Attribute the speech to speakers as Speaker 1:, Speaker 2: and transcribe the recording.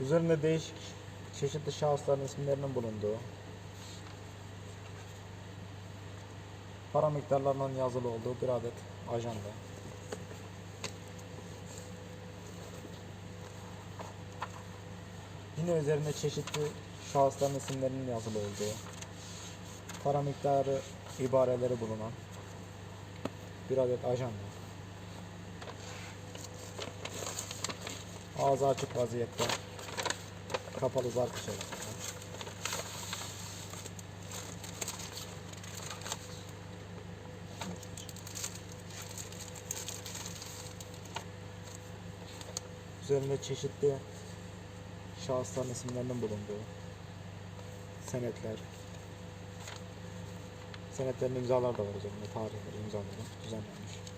Speaker 1: Üzerinde değişik çeşitli şahısların isimlerinin bulunduğu para miktarlarının yazılı olduğu bir adet ajanda. Yine üzerinde çeşitli şahısların isimlerinin yazılı olduğu para miktarı ibareleri bulunan bir adet ajanda. Ağzı açık vaziyette kapalı zarf içerisinde. Üzerinde çeşitli şahısların isimlerinin bulunduğu senetler, senetlerin imzalar da var üzerinde, tarihleri, imzaları düzenlenmiş.